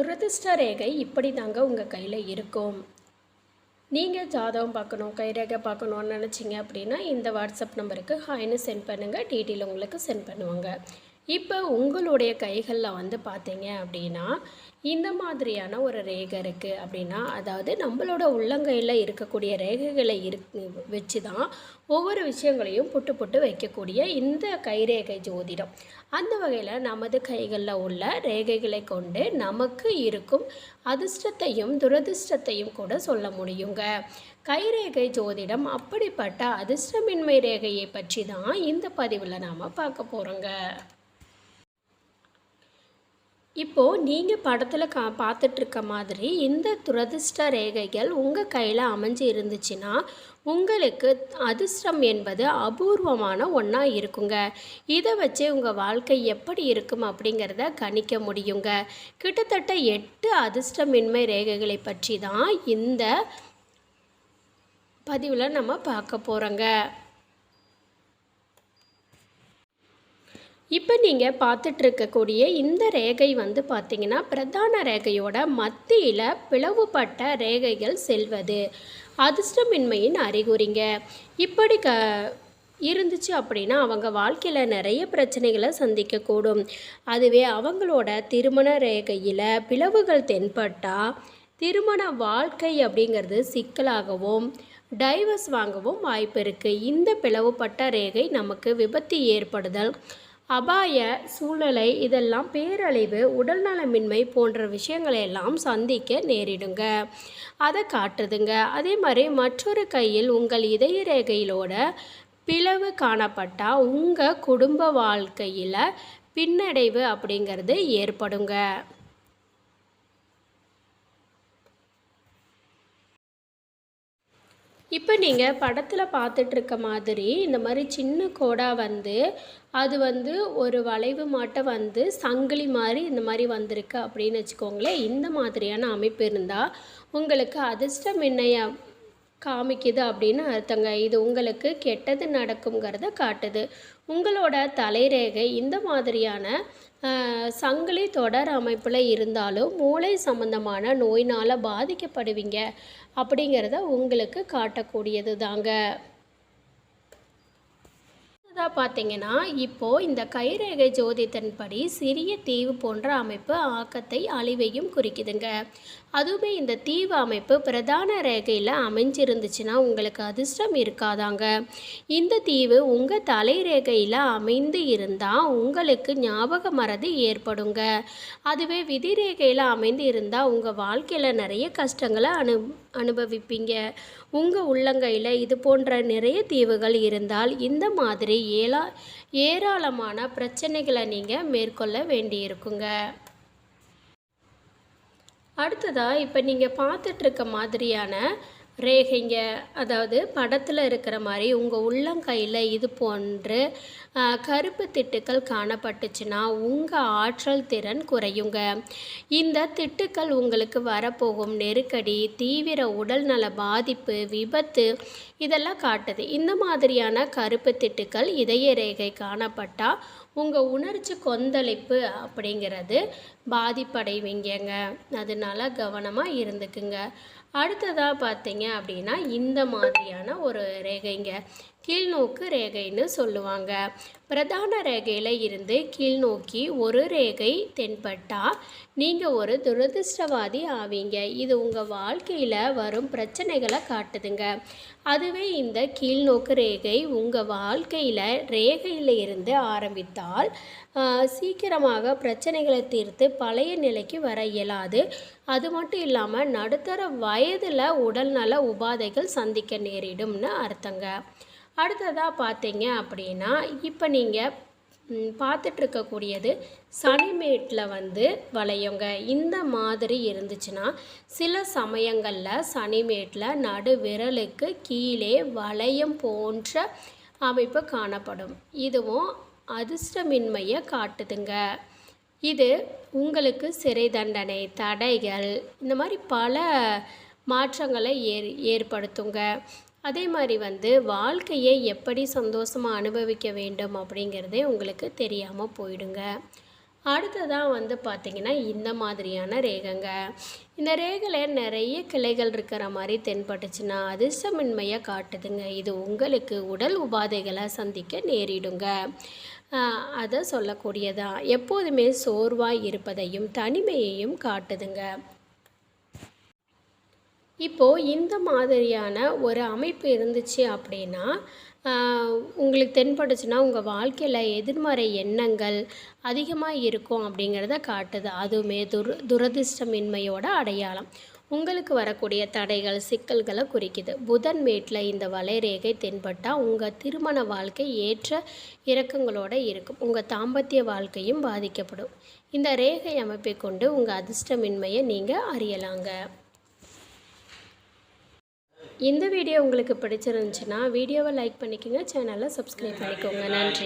துரதிர்ஷ்ட ரேகை இப்படி தாங்க உங்கள் கையில் இருக்கும். நீங்கள் ஜாதகம் பார்க்கணும் கைரேகை பார்க்கணும்னு நினச்சிங்க அப்படின்னா இந்த வாட்ஸ்அப் நம்பருக்கு ஹாய்னு சென்ட் பண்ணுங்கள் டீட்டெயில் உங்களுக்கு சென்ட் பண்ணுவாங்க. இப்போ உங்களுடைய கைகளில் வந்து பார்த்தீங்க அப்படின்னா இந்த மாதிரியான ஒரு ரேகை இருக்குது அப்படின்னா அதாவது நம்மளோட உள்ளங்கையில் இருக்கக்கூடிய ரேகைகளை இரு வச்சு தான் ஒவ்வொரு விஷயங்களையும் புட்டு புட்டு வைக்கக்கூடிய இந்த கைரேகை ஜோதிடம். அந்த வகையில் நமது கைகளில் உள்ள ரேகைகளை கொண்டு நமக்கு இருக்கும் அதிர்ஷ்டத்தையும் துரதிர்ஷ்டத்தையும் கூட சொல்ல முடியுங்க. கைரேகை ஜோதிடம் அப்படிப்பட்ட அதிர்ஷ்டமின்மை ரேகையை பற்றி தான் இந்த பதிவில் நாம் பார்க்க போகிறோங்க இப்போது நீங்கள் படத்தில் கா பார்த்துட்ருக்க மாதிரி இந்த துரதிர்ஷ்ட ரேகைகள் உங்கள் கையில் அமைஞ்சு இருந்துச்சுன்னா உங்களுக்கு அதிர்ஷ்டம் என்பது அபூர்வமான ஒன்றா இருக்குங்க. இதை வச்சு உங்கள் வாழ்க்கை எப்படி இருக்கும் அப்படிங்கிறத கணிக்க முடியுங்க. கிட்டத்தட்ட எட்டு அதிர்ஷ்டமின்மை ரேகைகளை பற்றி தான் இந்த பதிவில் நம்ம பார்க்க போகிறோங்க இப்போ நீங்கள் பார்த்துட்டு இருக்கக்கூடிய இந்த ரேகை வந்து பார்த்தீங்கன்னா பிரதான ரேகையோட மத்தியில் பிளவுபட்ட ரேகைகள் செல்வது. அதிர்ஷ்டமின்மையின் அறிகுறிங்க. இப்படி க இருந்துச்சு அப்படின்னா அவங்க வாழ்க்கையில் நிறைய பிரச்சனைகளை சந்திக்கக்கூடும். அதுவே அவங்களோட திருமண ரேகையில் பிளவுகள் தென்பட்டால் திருமண வாழ்க்கை அப்படிங்கிறது சிக்கலாகவும் டைவர்ஸ் வாங்கவும் வாய்ப்பு இருக்குது இந்த பிளவுபட்ட ரேகை நமக்கு விபத்து ஏற்படுதல் அபாய சூழ்நிலை இதெல்லாம் பேரழிவு உடல்நலமின்மை போன்ற விஷயங்களை எல்லாம் சந்திக்க நேரிடுங்க. அதை காட்டுதுங்க. அதே மாதிரி மற்றொரு கையில் உங்கள் இதய ரேகையிலோட பிளவு காணப்பட்டால் உங்கள் குடும்ப வாழ்க்கையில் பின்னடைவு அப்படிங்கிறது ஏற்படுங்க. இப்போ நீங்கள் படத்தில் பார்த்துட்ருக்க மாதிரி இந்த மாதிரி சின்ன கோடாக வந்து அது வந்து ஒரு வளைவு மாட்ட வந்து சங்கிலி மாதிரி இந்த மாதிரி வந்திருக்கு அப்படின்னு வச்சுக்கோங்களேன். இந்த மாதிரியான அமைப்பு இருந்தால் உங்களுக்கு அதிர்ஷ்டம் என்னைய? காமிக்குது அப்படின்னு அர்த்தங்க. இது உங்களுக்கு கெட்டது நடக்குங்கிறத காட்டுது. உங்களோட தலைரேகை இந்த மாதிரியான சங்கிலி தொடர் அமைப்பில் இருந்தாலும் மூளை சம்பந்தமான நோயினால் பாதிக்கப்படுவீங்க அப்படிங்கிறத உங்களுக்கு காட்டக்கூடியது தாங்க அடுத்ததாக பார்த்தீங்கன்னா இப்போது இந்த கைரேகை ஜோதிடத்தின்படி சிறிய தீவு போன்ற அமைப்பு ஆக்கத்தை அழிவையும் குறிக்குதுங்க. அதுவுமே இந்த தீவு அமைப்பு பிரதான ரேகையில் அமைஞ்சிருந்துச்சுன்னா உங்களுக்கு அதிர்ஷ்டம் இருக்காதாங்க. இந்த தீவு உங்கள் தலைரேகையில் அமைந்து இருந்தால் உங்களுக்கு ஞாபக மறதி ஏற்படுங்க. அதுவே விதி ரேகையில் அமைந்து இருந்தால் உங்கள் வாழ்க்கையில் நிறைய கஷ்டங்களை அனு அனுபவிப்பீங்க. உங்கள் உள்ளங்கையில் இது போன்ற நிறைய தீவுகள் இருந்தால் இந்த மாதிரி ஏலா ஏராளமான பிரச்சனைகளை நீங்கள் மேற்கொள்ள வேண்டியிருக்குங்க. அடுத்ததாக இப்போ நீங்கள் பார்த்துட்ருக்க மாதிரியான ரேகைங்க அதாவது படத்தில் இருக்கிற மாதிரி உங்கள் உள்ளங்கையில் இது போன்று கருப்பு திட்டுக்கள் காணப்பட்டுச்சுன்னா உங்கள் ஆற்றல் திறன் குறையுங்க. இந்த திட்டுக்கள் உங்களுக்கு வரப்போகும் நெருக்கடி தீவிர உடல்நல பாதிப்பு விபத்து இதெல்லாம் காட்டுது. இந்த மாதிரியான கருப்பு திட்டுக்கள் இதய ரேகை காணப்பட்டால் உங்கள் உணர்ச்சி கொந்தளிப்பு அப்படிங்கிறது பாதிப்படைவீங்கங்க. அதனால் கவனமாக இருந்துக்குங்க. அடுத்ததாக பார்த்தீங்க அப்படின்னா இந்த மாதிரியான ஒரு ரேகைங்க. கீழ்நோக்கு ரேகைன்னு சொல்லுவாங்க. பிரதான ரேகையில் இருந்து கீழ்நோக்கி ஒரு ரேகை தென்பட்டால் நீங்கள் ஒரு துரதிர்ஷ்டவாதி ஆவீங்க. இது உங்கள் வாழ்க்கையில் வரும் பிரச்சனைகளை காட்டுதுங்க. அதுவே இந்த கீழ்நோக்கு ரேகை உங்கள் வாழ்க்கையில் ரேகையில் இருந்து ஆரம்பித்தால் சீக்கிரமாக பிரச்சனைகளை தீர்த்து பழைய நிலைக்கு வர இயலாது. அது மட்டும் இல்லாமல் நடுத்தர வயதில் உடல்நல உபாதைகள் சந்திக்க நேரிடும்னு அர்த்தங்க. அடுத்ததாக பார்த்தீங்க அப்படின்னா இப்போ நீங்கள் பார்த்துட்ருக்கக்கூடியது சனிமேட்டில் வந்து வளையுங்க. இந்த மாதிரி இருந்துச்சுன்னா சில சமயங்களில் சனிமேட்டில் நடு விரலுக்கு கீழே வளையம் போன்ற அமைப்பு காணப்படும். இதுவும் அதிர்ஷ்டமின்மையை காட்டுதுங்க. இது உங்களுக்கு சிறை தண்டனை தடைகள் இந்த மாதிரி பல மாற்றங்களை ஏற் ஏற்படுத்துங்க. அதே மாதிரி வந்து வாழ்க்கையை எப்படி சந்தோஷமாக அனுபவிக்க வேண்டும் அப்படிங்கிறதே உங்களுக்கு தெரியாமல் போயிடுங்க. அடுத்ததாக வந்து பார்த்திங்கன்னா இந்த மாதிரியான ரேகங்க. இந்த ரேகையில் நிறைய கிளைகள் இருக்கிற மாதிரி தென்பட்டுச்சுன்னா அதிர்ஷ்டமின்மையை காட்டுதுங்க. இது உங்களுக்கு உடல் உபாதைகளை சந்திக்க நேரிடுங்க. அதை சொல்லக்கூடியதான் எப்போதுமே சோர்வாக இருப்பதையும் தனிமையையும் காட்டுதுங்க. இப்போது இந்த மாதிரியான ஒரு அமைப்பு இருந்துச்சு அப்படின்னா உங்களுக்கு தென்பட்டுச்சுன்னா உங்கள் வாழ்க்கையில் எதிர்மறை எண்ணங்கள் அதிகமாக இருக்கும் அப்படிங்கிறத காட்டுது. அதுவுமே துர் துரதிர்ஷ்டமின்மையோட அடையாளம். உங்களுக்கு வரக்கூடிய தடைகள் சிக்கல்களை குறிக்குது. புதன் மேட்டில் இந்த வலைரேகை தென்பட்டால் உங்கள் திருமண வாழ்க்கை ஏற்ற இறக்கங்களோடு இருக்கும். உங்கள் தாம்பத்திய வாழ்க்கையும் பாதிக்கப்படும். இந்த ரேகை அமைப்பை கொண்டு உங்கள் அதிர்ஷ்டமின்மையை நீங்கள் அறியலாங்க. இந்த வீடியோ உங்களுக்கு பிடிச்சிருந்துச்சுன்னா வீடியோவை லைக் பண்ணிக்கோங்க சேனலை சப்ஸ்கிரைப் பண்ணிக்கோங்க. நன்றி.